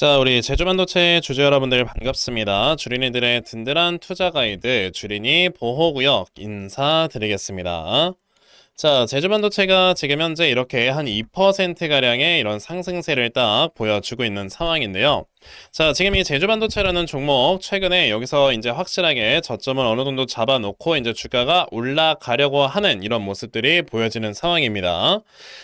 자, 우리 제주반도체 주주 여러분들 반갑습니다. 주린이들의 든든한 투자 가이드 주린이 보호구역 인사드리겠습니다. 자, 제주반도체가 지금 현재 이렇게 한 2%가량의 이런 상승세를 딱 보여주고 있는 상황인데요. 자, 지금 이 제주 반도체라는 종목 최근에 여기서 이제 확실하게 저점을 어느 정도 잡아놓고 이제 주가가 올라가려고 하는 이런 모습들이 보여지는 상황입니다.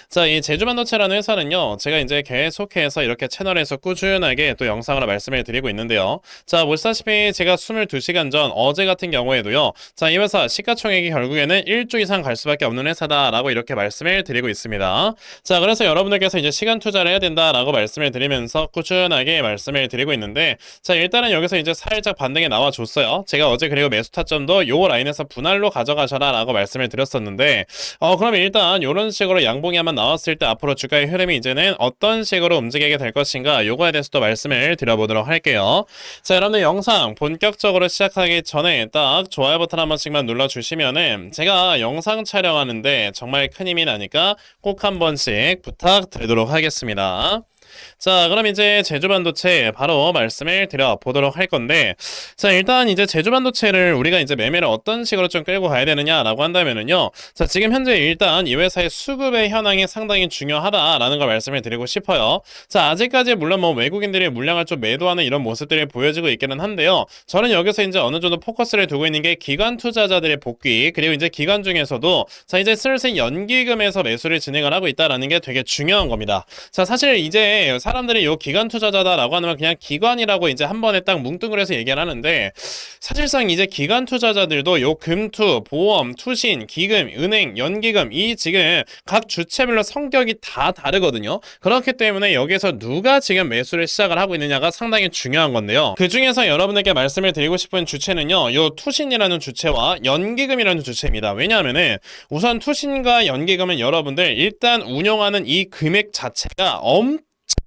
자, 이 제주 반도체라는 회사는요, 제가 이제 계속해서 이렇게 채널에서 꾸준하게 또 영상으로 말씀을 드리고 있는데요. 자, 보시다시피 제가 22시간 전 어제 같은 경우에도요, 자, 이 회사 시가총액이 결국에는 1조 이상 갈 수밖에 없는 회사다라고 이렇게 말씀을 드리고 있습니다. 자, 그래서 여러분들께서 이제 시간 투자를 해야 된다라고 말씀을 드리면서 꾸준하게 말씀 을 드리고 있는데, 자, 일단은 여기서 이제 살짝 반등이 나와줬어요. 제가 어제 그리고 매수 타점도 요 라인에서 분할로 가져가셔라 라고 말씀을 드렸었는데, 어, 그럼 일단 이런 식으로 양봉이 한번 나왔을 때 앞으로 주가의 흐름이 이제는 어떤 식으로 움직이게 될 것인가 요거에 대해서 또 말씀을 드려보도록 할게요. 자, 여러분들 영상 본격적으로 시작하기 전에 딱 좋아요 버튼 한 번씩만 눌러주시면은 제가 영상 촬영하는데 정말 큰 힘이 나니까 꼭 한 번씩 부탁드리도록 하겠습니다. 자, 그럼 이제 제주반도체 바로 말씀을 드려보도록 할 건데, 자, 일단 이제 제주반도체를 우리가 이제 매매를 어떤 식으로 좀 끌고 가야 되느냐라고 한다면은요, 자, 지금 현재 일단 이 회사의 수급의 현황이 상당히 중요하다라는 걸 말씀을 드리고 싶어요. 자, 아직까지 물론 뭐 외국인들이 물량을 좀 매도하는 이런 모습들이 보여지고 있기는 한데요, 저는 여기서 이제 어느 정도 포커스를 두고 있는 게 기관 투자자들의 복귀, 그리고 이제 기관 중에서도 자, 이제 슬슬 연기금에서 매수를 진행을 하고 있다라는 게 되게 중요한 겁니다. 자, 사실 이제 사람들이 요 기관 투자자다라고 하면 그냥 기관이라고 이제 한 번에 딱 뭉뚱그려 서 얘기를 하는데 사실상 이제 기관 투자자들도 요 금투, 보험, 투신, 기금, 은행, 연기금 이 지금 각 주체별로 성격이 다 다르거든요. 그렇기 때문에 여기서 누가 지금 매수를 시작을 하고 있느냐가 상당히 중요한 건데요. 그 중에서 여러분에게 말씀을 드리고 싶은 주체는요. 요 투신이라는 주체와 연기금이라는 주체입니다. 왜냐하면은 우선 투신과 연기금은 여러분들 일단 운영하는 이 금액 자체가 엄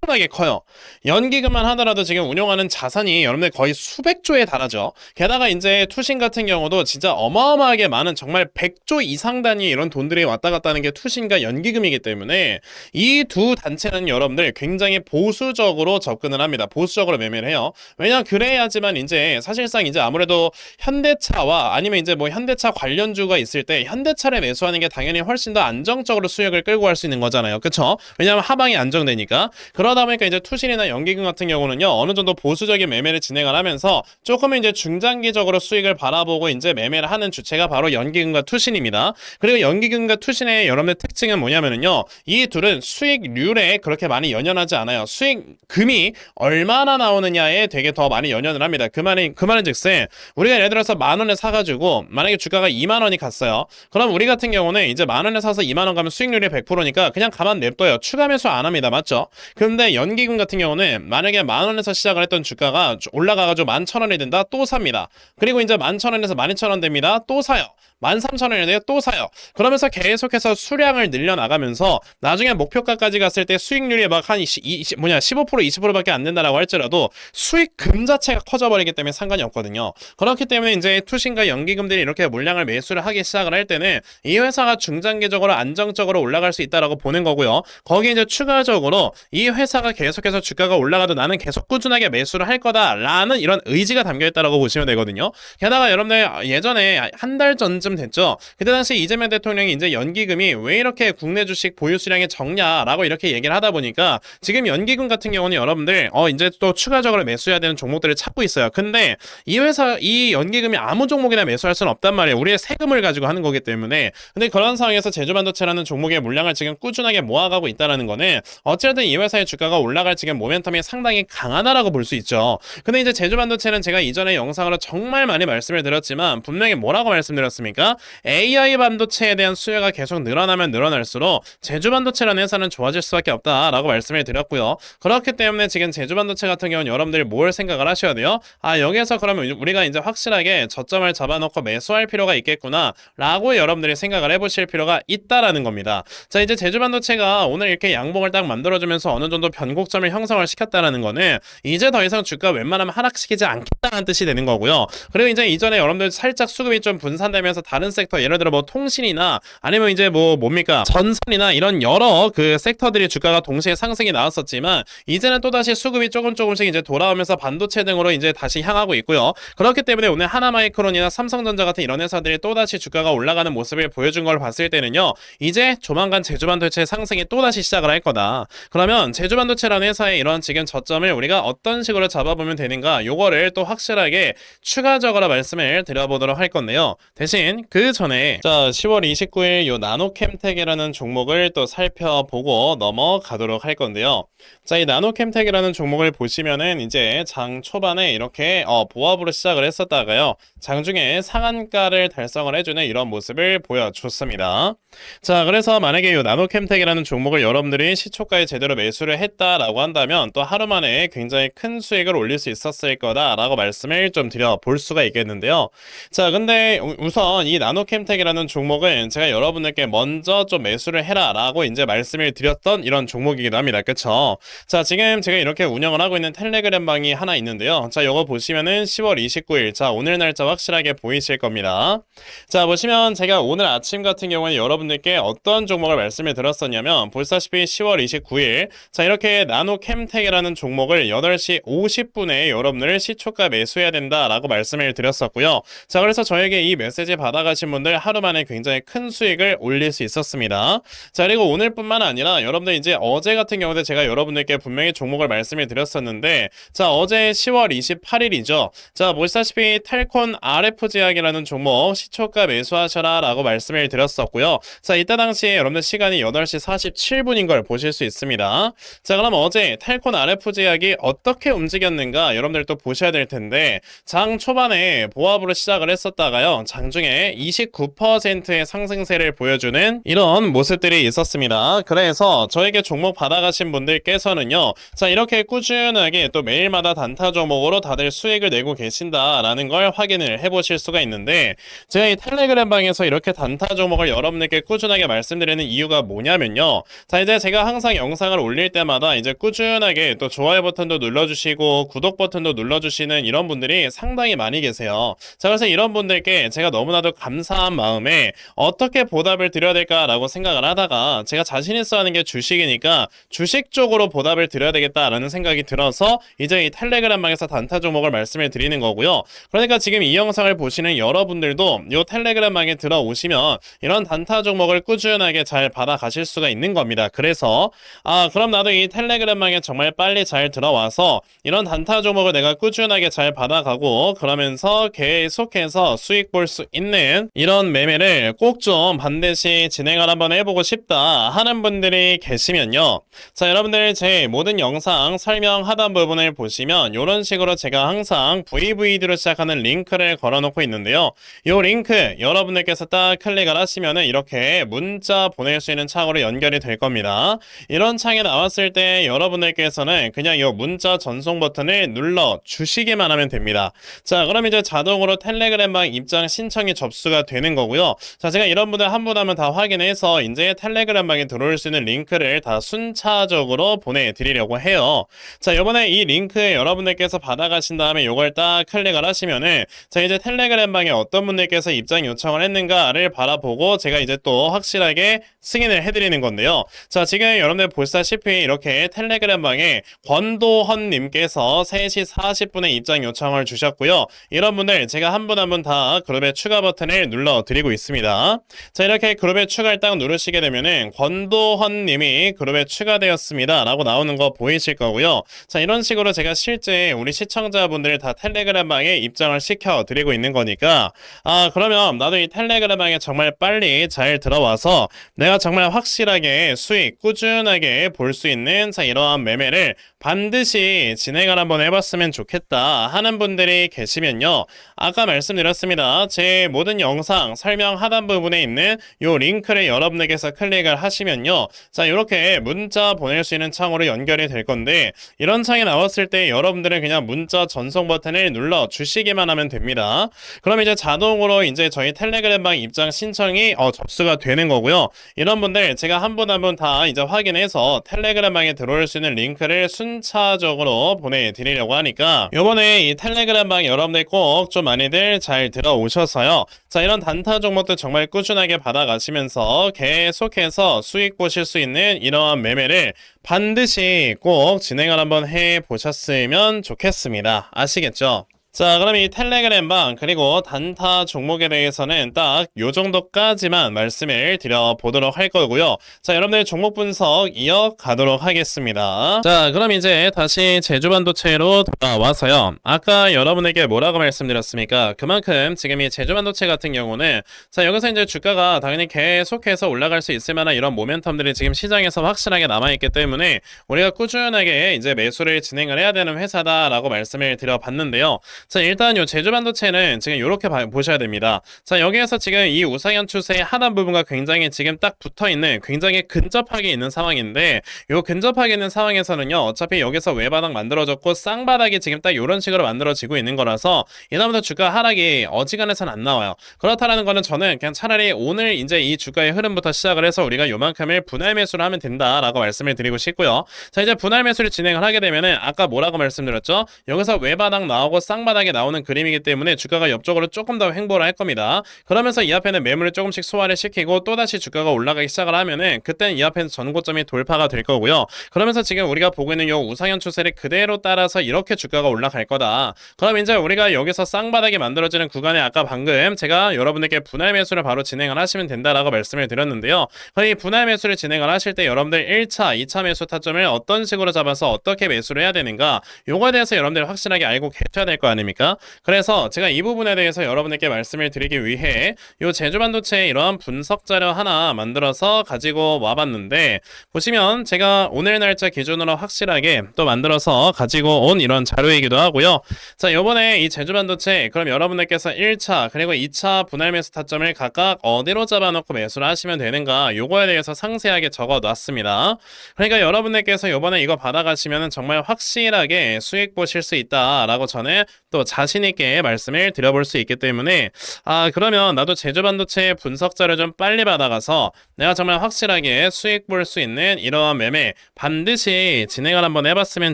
엄청나게 커요. 연기금만 하더라도 지금 운용하는 자산이 여러분들 거의 수백 조에 달하죠. 게다가 이제 투신 같은 경우도 진짜 어마어마하게 많은 정말 100조 이상 단위 이런 돈들이 왔다 갔다 하는 게 투신과 연기금이기 때문에 이 두 단체는 여러분들 굉장히 보수적으로 접근을 합니다. 보수적으로 매매를 해요. 왜냐 그래야지만 이제 사실상 이제 아무래도 현대차와 아니면 이제 뭐 현대차 관련주가 있을 때 현대차를 매수하는 게 당연히 훨씬 더 안정적으로 수익을 끌고 갈 수 있는 거잖아요. 그쵸? 왜냐하면 하방이 안정되니까. 그 러다 보니까 이제 투신이나 연기금 같은 경우는요 어느 정도 보수적인 매매를 진행을 하면서 조금은 이제 중장기적으로 수익을 바라보고 이제 매매를 하는 주체가 바로 연기금과 투신입니다. 그리고 연기금과 투신의 여러분의 특징은 뭐냐면은요 이 둘은 수익률에 그렇게 많이 연연하지 않아요. 수익금이 얼마나 나오느냐에 되게 더 많이 연연을 합니다. 그 말이 그 말은즉슨 우리가 예를 들어서 만 원에 사가지고 만약에 주가가 2만 원이 갔어요. 그럼 우리 같은 경우는 이제 만 원에 사서 2만 원 가면 수익률이 100%니까 그냥 가만 냅둬요. 추가 매수 안 합니다. 맞죠? 근데 연기금 같은 경우는 만약에 만 원에서 시작을 했던 주가가 올라가가지고 만천 원이 된다 또 삽니다. 그리고 이제 만천 원에서 만 이천 원 됩니다. 또 사요. 13,000원인데 또 사요. 그러면서 계속해서 수량을 늘려나가면서 나중에 목표가까지 갔을 때 수익률이 막 한 20, 뭐냐 15% 20%밖에 안 된다라고 할지라도 수익금 자체가 커져버리기 때문에 상관이 없거든요. 그렇기 때문에 이제 투신과 연기금들이 이렇게 물량을 매수를 하기 시작을 할 때는 이 회사가 중장기적으로 안정적으로 올라갈 수 있다라고 보는 거고요. 거기에 이제 추가적으로 이 회사가 계속해서 주가가 올라가도 나는 계속 꾸준하게 매수를 할 거다라는 이런 의지가 담겨 있다라고 보시면 되거든요. 게다가 여러분들 예전에 한 달 전쯤 됐죠. 그때 당시 이재명 대통령이 이제 연기금이 왜 이렇게 국내 주식 보유 수량이 적냐라고 이렇게 얘기를 하다 보니까 지금 연기금 같은 경우는 여러분들 어 이제 또 추가적으로 매수해야 되는 종목들을 찾고 있어요. 근데 이 회사 이 연기금이 아무 종목이나 매수할 수는 없단 말이에요. 우리의 세금을 가지고 하는 거기 때문에 근데 그런 상황에서 제주반도체라는 종목의 물량을 지금 꾸준하게 모아가고 있다는 거는 어쨌든 이 회사의 주가가 올라갈 지금 모멘텀이 상당히 강하다라고 볼 수 있죠. 근데 이제 제주반도체는 제가 이전에 영상으로 정말 많이 말씀을 드렸지만 분명히 뭐라고 말씀드렸습니까? AI 반도체에 대한 수요가 계속 늘어나면 늘어날수록 제주 반도체라는 회사는 좋아질 수밖에 없다라고 말씀을 드렸고요. 그렇기 때문에 지금 제주 반도체 같은 경우는 여러분들이 뭘 생각을 하셔야 돼요? 아 여기에서 그러면 우리가 이제 확실하게 저점을 잡아놓고 매수할 필요가 있겠구나라고 여러분들이 생각을 해보실 필요가 있다라는 겁니다. 자 이제 제주 반도체가 오늘 이렇게 양봉을 딱 만들어주면서 어느 정도 변곡점을 형성을 시켰다라는 거는 이제 더 이상 주가 웬만하면 하락시키지 않겠다는 뜻이 되는 거고요. 그리고 이제 이전에 여러분들 살짝 수급이 좀 분산되면서 다른 섹터 예를 들어 뭐 통신이나 아니면 이제 뭐 뭡니까 전선이나 이런 여러 그 섹터들이 주가가 동시에 상승이 나왔었지만 이제는 또다시 수급이 조금 조금씩 이제 돌아오면서 반도체 등으로 이제 다시 향하고 있고요. 그렇기 때문에 오늘 하나마이크론이나 삼성전자 같은 이런 회사들이 또다시 주가가 올라가는 모습을 보여준 걸 봤을 때는요. 이제 조만간 제주반도체 상승이 또다시 시작을 할 거다. 그러면 제주반도체라는 회사의 이런 지금 저점을 우리가 어떤 식으로 잡아보면 되는가 요거를 또 확실하게 추가적으로 말씀을 드려보도록 할 건데요. 대신 그 전에 자 10월 29일 요 나노캠텍이라는 종목을 또 살펴보고 넘어가도록 할 건데요. 자, 이 나노캠텍이라는 종목을 보시면은 이제 장 초반에 이렇게 어, 보합으로 시작을 했었다가요. 장중에 상한가를 달성을 해주는 이런 모습을 보여줬습니다. 자, 그래서 만약에 이 나노캠텍이라는 종목을 여러분들이 시초가에 제대로 매수를 했다라고 한다면 또 하루 만에 굉장히 큰 수익을 올릴 수 있었을 거다라고 말씀을 좀 드려 볼 수가 있겠는데요. 자, 근데 우- 우선 이 나노캠텍이라는 종목은 제가 여러분들께 먼저 좀 매수를 해라 라고 이제 말씀을 드렸던 이런 종목이기도 합니다. 그쵸? 자, 지금 제가 이렇게 운영을 하고 있는 텔레그램 방이 하나 있는데요. 자, 요거 보시면은 10월 29일. 자, 오늘 날짜 확실하게 보이실 겁니다. 자, 보시면 제가 오늘 아침 같은 경우에 여러분들께 어떤 종목을 말씀을 드렸었냐면, 보시다시피 10월 29일. 자, 이렇게 나노캠텍이라는 종목을 8시 50분에 여러분들 시초가 매수해야 된다라고 말씀을 드렸었고요. 자, 그래서 저에게 이 메시지 받 아가신 분들 하루 만에 굉장히 큰 수익을 올릴 수 있었습니다. 자, 그리고 오늘뿐만 아니라 여러분들 이제 어제 같은 경우도 제가 여러분들께 분명히 종목을 말씀을 드렸었는데, 자, 어제 10월 28일이죠. 자, 보시다시피 텔콘 RF제약이라는 종목 시초가 매수하셔라 라고 말씀을 드렸었고요. 자, 이때 당시에 여러분들 시간이 8시 47분인 걸 보실 수 있습니다. 자, 그럼 어제 텔콘 RF제약이 어떻게 움직였는가 여러분들 또 보셔야 될 텐데, 장 초반에 보합으로 시작을 했었다가요. 장중에 29%의 상승세를 보여주는 이런 모습들이 있었습니다. 그래서 저에게 종목 받아가신 분들께서는요. 자, 이렇게 꾸준하게 또 매일마다 단타 종목으로 다들 수익을 내고 계신다라는 걸 확인을 해보실 수가 있는데 제가 이 텔레그램 방에서 이렇게 단타 종목을 여러분들께 꾸준하게 말씀드리는 이유가 뭐냐면요. 자, 이제 제가 항상 영상을 올릴 때마다 이제 꾸준하게 또 좋아요 버튼도 눌러주시고 구독 버튼도 눌러주시는 이런 분들이 상당히 많이 계세요. 자, 그래서 이런 분들께 제가 너무나도 감사한 마음에 어떻게 보답을 드려야 될까라고 생각을 하다가 제가 자신 있어 하는 게 주식이니까 주식 쪽으로 보답을 드려야 되겠다라는 생각이 들어서 이제 이 텔레그램방에서 단타 종목을 말씀을 드리는 거고요. 그러니까 지금 이 영상을 보시는 여러분들도 이 텔레그램방에 들어오시면 이런 단타 종목을 꾸준하게 잘 받아가실 수가 있는 겁니다. 그래서 아 그럼 나도 이 텔레그램방에 정말 빨리 잘 들어와서 이런 단타 종목을 내가 꾸준하게 잘 받아가고 그러면서 계속해서 수익 볼 수 있는 이런 매매를 꼭 좀 반드시 진행을 한번 해보고 싶다 하는 분들이 계시면요. 자, 여러분들 제 모든 영상 설명 하단 부분을 보시면 이런 식으로 제가 항상 VVD로 시작하는 링크를 걸어놓고 있는데요. 이 링크 여러분들께서 딱 클릭을 하시면은 이렇게 문자 보낼 수 있는 창으로 연결이 될 겁니다. 이런 창이 나왔을 때 여러분들께서는 그냥 이 문자 전송 버튼을 눌러 주시기만 하면 됩니다. 자, 그럼 이제 자동으로 텔레그램방 입장 신청이 접수 가 되는 거고요. 자, 제가 이런 분들 한 분 하면 다 확인해서 이제 텔레그램방에 들어올 수 있는 링크를 다 순차적으로 보내드리려고 해요. 자, 요번에 이 링크 여러분들께서 받아가신 다음에 요걸 딱 클릭을 하시면은 자, 이제 텔레그램방에 어떤 분들께서 입장 요청을 했는가를 바라보고 제가 이제 또 확실하게 승인을 해드리는 건데요. 자, 지금 여러분들 보시다시피 이렇게 텔레그램방에 권도헌님께서 3시 40분에 입장 요청을 주셨고요. 이런 분들 제가 한 분 한 분 다 그룹에 추가 버튼 을 눌러드리고 있습니다. 자, 이렇게 그룹에 추가를 딱 누르시게 되면은 권도헌 님이 그룹에 추가되었습니다. 라고 나오는 거 보이실 거고요. 자, 이런 식으로 제가 실제 우리 시청자분들 다 텔레그램방에 입장을 시켜드리고 있는 거니까 아, 그러면 나도 이 텔레그램방에 정말 빨리 잘 들어와서 내가 정말 확실하게 수익 꾸준하게 볼 수 있는 자, 이러한 매매를 반드시 진행을 한번 해봤으면 좋겠다 하는 분들이 계시면요. 아까 말씀드렸습니다. 제 모든 영상 설명 하단 부분에 있는 요 링크를 여러분에게서 클릭을 하시면요. 자, 이렇게 문자 보낼 수 있는 창으로 연결이 될 건데 이런 창이 나왔을 때 여러분들은 그냥 문자 전송 버튼을 눌러 주시기만 하면 됩니다. 그럼 이제 자동으로 이제 저희 텔레그램 방 입장 신청이 어, 접수가 되는 거고요. 이런 분들 제가 한 분 한 분 다 이제 확인해서 텔레그램 방에 텔레그램방에 들어올 수 있는 링크를 순차적으로 보내드리려고 하니까 요번에 이 텔레그램 방 여러분들 꼭 좀 많이들 잘 들어오셔서요. 자 이런 단타 종목들 정말 꾸준하게 받아가시면서 계속해서 수익 보실 수 있는 이러한 매매를 반드시 꼭 진행을 한번 해 보셨으면 좋겠습니다. 아시겠죠? 자, 그럼 이 텔레그램방 그리고 단타 종목에 대해서는 딱 요 정도까지만 말씀을 드려보도록 할 거고요. 자, 여러분들 종목 분석 이어가도록 하겠습니다. 자, 그럼 이제 다시 제주반도체로 돌아와서요. 아까 여러분에게 뭐라고 말씀드렸습니까? 그만큼 지금 이 제주반도체 같은 경우는 자, 여기서 이제 주가가 당연히 계속해서 올라갈 수 있을 만한 이런 모멘텀들이 지금 시장에서 확실하게 남아있기 때문에 우리가 꾸준하게 이제 매수를 진행을 해야 되는 회사다라고 말씀을 드려봤는데요. 자, 일단 요 제주반도체는 지금 이렇게 보셔야 됩니다. 자, 여기에서 지금 이 우상현 추세의 하단 부분과 굉장히 지금 딱 붙어 있는 굉장히 근접하게 있는 상황인데 요 근접하게 있는 상황에서는요. 어차피 여기서 외바닥 만들어졌고 쌍바닥이 지금 딱 이런 식으로 만들어지고 있는 거라서 이다음부터 주가 하락이 어지간해선 안 나와요. 그렇다라는 거는 저는 그냥 차라리 오늘 이제 이 주가의 흐름부터 시작을 해서 우리가 요만큼을 분할 매수를 하면 된다라고 말씀을 드리고 싶고요. 자, 이제 분할 매수를 진행을 하게 되면은 아까 뭐라고 말씀드렸죠? 여기서 외바닥 나오고 쌍바닥 이 나오는 그림이기 때문에 주가가 옆쪽으로 조금 더 횡보를 할 겁니다. 그러면서 이 앞에는 매물을 조금씩 소화를 시키고 또다시 주가가 올라가기 시작을 하면은 그때는 이 앞에서 전고점이 돌파가 될 거고요. 그러면서 지금 우리가 보고 있는 이 우상현 추세를 그대로 따라서 이렇게 주가가 올라갈 거다. 그럼 이제 우리가 여기서 쌍바닥이 만들어지는 구간에 아까 방금 제가 여러분에게 분할 매수를 바로 진행을 하시면 된다라고 말씀을 드렸는데요. 이 분할 매수를 진행을 하실 때 여러분들 1차, 2차 매수 타점을 어떤 식으로 잡아서 어떻게 매수를 해야 되는가 요거에 대해서 여러분들 확실하게 알고 계셔야 될 거 아 닙니까? 그래서 제가 이 부분에 대해서 여러분에게 말씀을 드리기 위해 요 제주반도체 이러한 분석 자료 하나 만들어서 가지고 와봤는데 보시면 제가 오늘 날짜 기준으로 확실하게 또 만들어서 가지고 온 이런 자료이기도 하고요. 자, 요번에 이 제주반도체 그럼 여러분들께서 1차 그리고 2차 분할 매수 타점을 각각 어디로 잡아놓고 매수를 하시면 되는가 요거에 대해서 상세하게 적어 놨습니다. 그러니까 여러분들께서 요번에 이거 받아가시면 정말 확실하게 수익 보실 수 있다라고 저는 또 자신 있게 말씀을 드려볼 수 있기 때문에 아 그러면 나도 제주반도체 분석 자료 좀 빨리 받아가서 내가 정말 확실하게 수익 볼 수 있는 이러한 매매 반드시 진행을 한번 해봤으면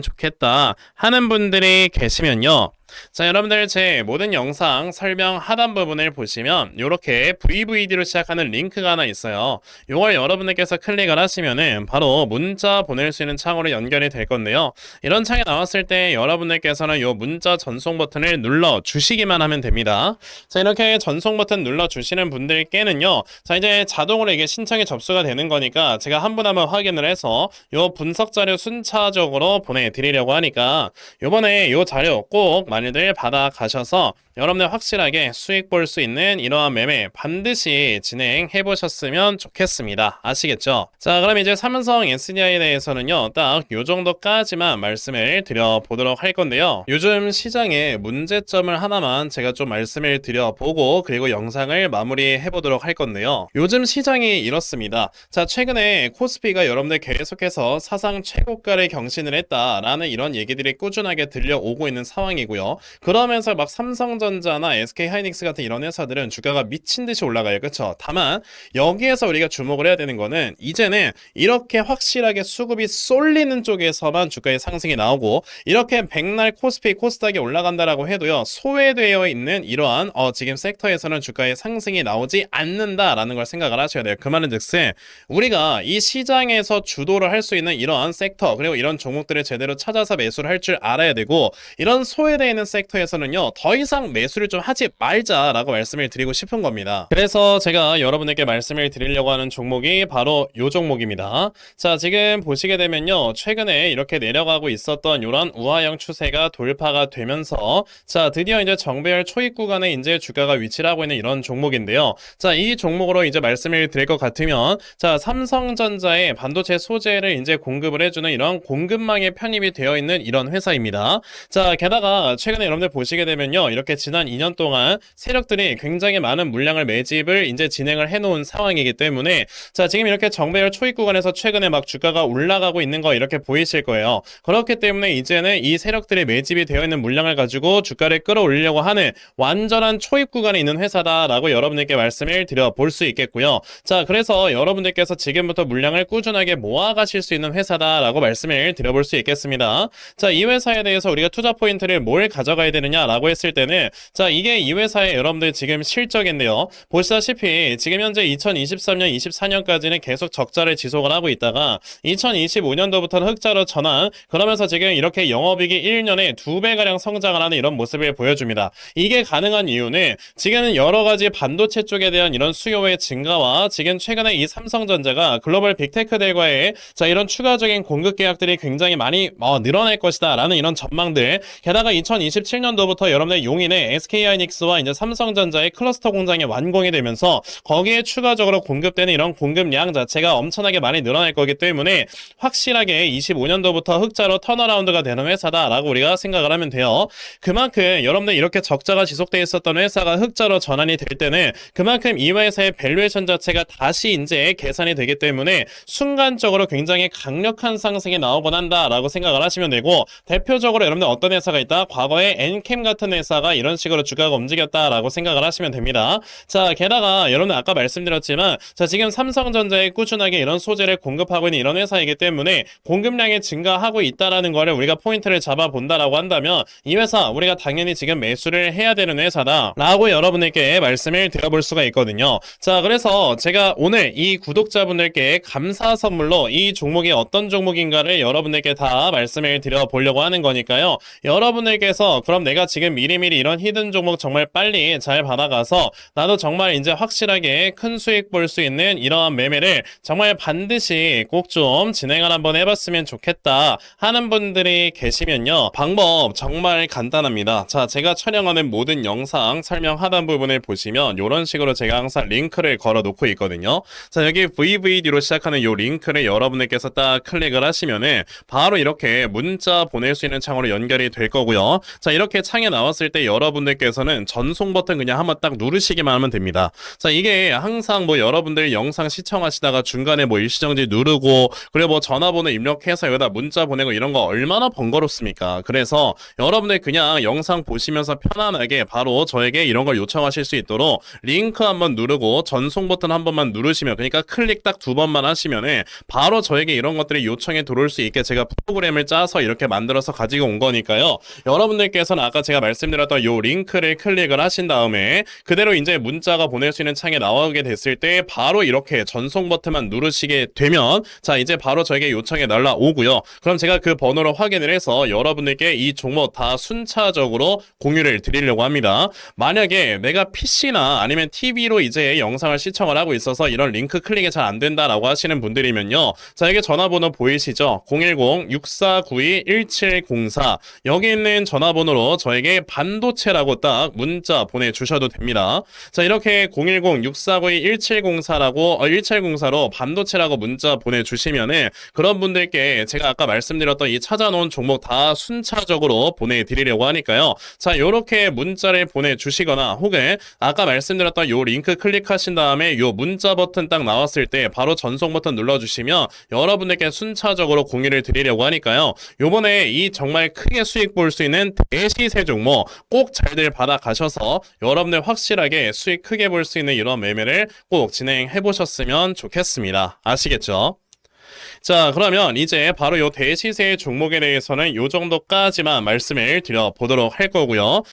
좋겠다 하는 분들이 계시면요. 자 여러분들 제 모든 영상 설명 하단 부분을 보시면 이렇게 VVD로 시작하는 링크가 하나 있어요. 이걸 여러분들께서 클릭을 하시면은 바로 문자 보낼 수 있는 창으로 연결이 될 건데요. 이런 창이 나왔을 때 여러분들께서는 이 문자 전송 버튼을 눌러 주시기만 하면 됩니다. 자 이렇게 전송 버튼 눌러 주시는 분들께는요. 자 이제 자동으로 이게 신청이 접수가 되는 거니까 제가 한 분한번 확인을 해서 이 분석 자료 순차적으로 보내드리려고 하니까 이번에 이 자료 꼭 많이들 받아 가셔서 여러분들 확실하게 수익 볼 수 있는 이러한 매매 반드시 진행해 보셨으면 좋겠습니다. 아시겠죠? 자, 그럼 이제 삼성 SDI에 대해서는요, 딱 요 정도까지만 말씀을 드려 보도록 할 건데요. 요즘 시장의 문제점을 하나만 제가 좀 말씀을 드려 보고 그리고 영상을 마무리해 보도록 할 건데요. 요즘 시장이 이렇습니다. 자, 최근에 코스피가 여러분들 계속해서 사상 최고가를 경신을 했다라는 이런 얘기들이 꾸준하게 들려오고 있는 상황이고요. 그러면서 막 삼성전자나 SK하이닉스 같은 이런 회사들은 주가가 미친 듯이 올라가요. 그렇죠? 다만 여기에서 우리가 주목을 해야 되는 거는 이제는 이렇게 확실하게 수급이 쏠리는 쪽에서만 주가의 상승이 나오고 이렇게 백날 코스피 코스닥이 올라간다라고 해도요. 소외되어 있는 이러한 어, 지금 섹터에서는 주가의 상승이 나오지 않는다라는 걸 생각을 하셔야 돼요. 그 말은 즉슨 우리가 이 시장에서 주도를 할 수 있는 이러한 섹터 그리고 이런 종목들을 제대로 찾아서 매수를 할 줄 알아야 되고 이런 소외되어 있는 섹터에서는요. 더 이상 매수를 좀 하지 말자라고 말씀을 드리고 싶은 겁니다. 그래서 제가 여러분에게 말씀을 드리려고 하는 종목이 바로 요 종목입니다. 자, 지금 보시게 되면요. 최근에 이렇게 내려가고 있었던 이런 우하형 추세가 돌파가 되면서 자, 드디어 이제 정배열 초입 구간에 이제 주가가 위치를 하고 있는 이런 종목인데요. 자, 이 종목으로 이제 말씀을 드릴 것 같으면 자, 삼성전자의 반도체 소재를 이제 공급을 해주는 이런 공급망에 편입이 되어 있는 이런 회사입니다. 자, 게다가 최근에 여러분들 보시게 되면요. 이렇게 지난 2년 동안 세력들이 굉장히 많은 물량을 매집을 이제 진행을 해놓은 상황이기 때문에 자, 지금 이렇게 정배열 초입 구간에서 최근에 막 주가가 올라가고 있는 거 이렇게 보이실 거예요. 그렇기 때문에 이제는 이 세력들의 매집이 되어 있는 물량을 가지고 주가를 끌어올리려고 하는 완전한 초입 구간에 있는 회사다라고 여러분들께 말씀을 드려 볼 수 있겠고요. 자, 그래서 여러분들께서 지금부터 물량을 꾸준하게 모아가실 수 있는 회사다라고 말씀을 드려볼 수 있겠습니다. 자, 이 회사에 대해서 우리가 투자 포인트를 뭘 가져가야 되느냐라고 했을 때는 자, 이게 이 회사의 여러분들 지금 실적인데요. 보시다시피 지금 현재 2023년, 24년까지는 계속 적자를 지속을 하고 있다가 2025년도부터는 흑자로 전환 그러면서 지금 이렇게 영업이익이 1년에 두 배가량 성장을 하는 이런 모습을 보여줍니다. 이게 가능한 이유는 지금은 여러 가지 반도체 쪽에 대한 이런 수요의 증가와 지금 최근에 이 삼성전자가 글로벌 빅테크들과의 자 이런 추가적인 공급 계약들이 굉장히 많이 어, 늘어날 것이다 라는 이런 전망들 게다가 2027년도부터 여러분의 용인의 SK하이닉스와 이제 삼성전자의 클러스터 공장이 완공이 되면서 거기에 추가적으로 공급되는 이런 공급량 자체가 엄청나게 많이 늘어날 거기 때문에 확실하게 25년도부터 흑자로 턴어라운드가 되는 회사다라고 우리가 생각을 하면 돼요. 그만큼 여러분들 이렇게 적자가 지속돼 있었던 회사가 흑자로 전환이 될 때는 그만큼 이 회사의 밸류에이션 자체가 다시 이제 계산이 되기 때문에 순간적으로 굉장히 강력한 상승이 나오곤 한다라고 생각을 하시면 되고 대표적으로 여러분들 어떤 회사가 있다? 과거 에 엔캠 같은 회사가 이런 식으로 주가가 움직였다라고 생각을 하시면 됩니다. 자, 게다가 여러분 아까 말씀드렸지만 자, 지금 삼성전자에 꾸준하게 이런 소재를 공급하고 있는 이런 회사이기 때문에 공급량이 증가하고 있다라는 거를 우리가 포인트를 잡아 본다라고 한다면 이 회사 우리가 당연히 지금 매수를 해야 되는 회사다라고 여러분에게 말씀을 드려볼 수가 있거든요. 자, 그래서 제가 오늘 이 구독자분들께 감사 선물로 이 종목이 어떤 종목인가를 여러분에게 다 말씀을 드려 보려고 하는 거니까요. 여러분 들께서 그럼 내가 지금 미리미리 이런 히든 종목 정말 빨리 잘 받아가서 나도 정말 이제 확실하게 큰 수익 볼 수 있는 이러한 매매를 정말 반드시 꼭 좀 진행을 한번 해봤으면 좋겠다 하는 분들이 계시면요. 방법 정말 간단합니다. 자, 제가 촬영하는 모든 영상 설명 하단 부분을 보시면 이런 식으로 제가 항상 링크를 걸어 놓고 있거든요. 자, 여기 VVD로 시작하는 이 링크를 여러분들께서 딱 클릭을 하시면은 바로 이렇게 문자 보낼 수 있는 창으로 연결이 될 거고요. 자, 이렇게 창에 나왔을 때 여러분들께서는 전송 버튼 그냥 한번 딱 누르시기만 하면 됩니다. 자, 이게 항상 뭐 여러분들 영상 시청하시다가 중간에 뭐 일시정지 누르고 그리고 뭐 전화번호 입력해서 여기다 문자 보내고 이런 거 얼마나 번거롭습니까? 그래서 여러분들 그냥 영상 보시면서 편안하게 바로 저에게 이런 걸 요청하실 수 있도록 링크 한번 누르고 전송 버튼 한 번만 누르시면 그러니까 클릭 딱 두 번만 하시면은 바로 저에게 이런 것들이 요청이 들어올 수 있게 제가 프로그램을 짜서 이렇게 만들어서 가지고 온 거니까요. 여러분 들께서는 아까 제가 말씀드렸던 요 링크를 클릭을 하신 다음에 그대로 이제 문자가 보낼 수 있는 창에 나오게 됐을 때 바로 이렇게 전송 버튼만 누르시게 되면 자 이제 바로 저에게 요청이 날라오고요. 그럼 제가 그 번호로 확인을 해서 여러분들께 이 종목 다 순차적으로 공유를 드리려고 합니다. 만약에 내가 PC나 아니면 TV로 이제 영상을 시청을 하고 있어서 이런 링크 클릭이 잘 안 된다라고 하시는 분들이면요. 자, 이게 전화번호 보이시죠? 010-6492-1704 여기 있는 전화 번호로 저에게 반도체라고 딱 문자 보내주셔도 됩니다. 자, 이렇게 010-6492-1704라고, 어, 1704로 반도체라고 문자 보내주시면은 그런 분들께 제가 아까 말씀드렸던 이 찾아놓은 종목 다 순차적으로 보내드리려고 하니까요. 자, 요렇게 문자를 보내주시거나 혹은 아까 말씀드렸던 요 링크 클릭하신 다음에 요 문자 버튼 딱 나왔을 때 바로 전송 버튼 눌러주시면 여러분들께 순차적으로 공유를 드리려고 하니까요. 요번에 이 정말 크게 수익 볼 수 있는 대시세 종목 꼭 잘들 받아가셔서 여러분들 확실하게 수익 크게 볼 수 있는 이런 매매를 꼭 진행해 보셨으면 좋겠습니다. 아시겠죠? 자, 그러면 이제 바로 요 대시세 종목에 대해서는 요 정도까지만 말씀을 드려 보도록 할 거고요.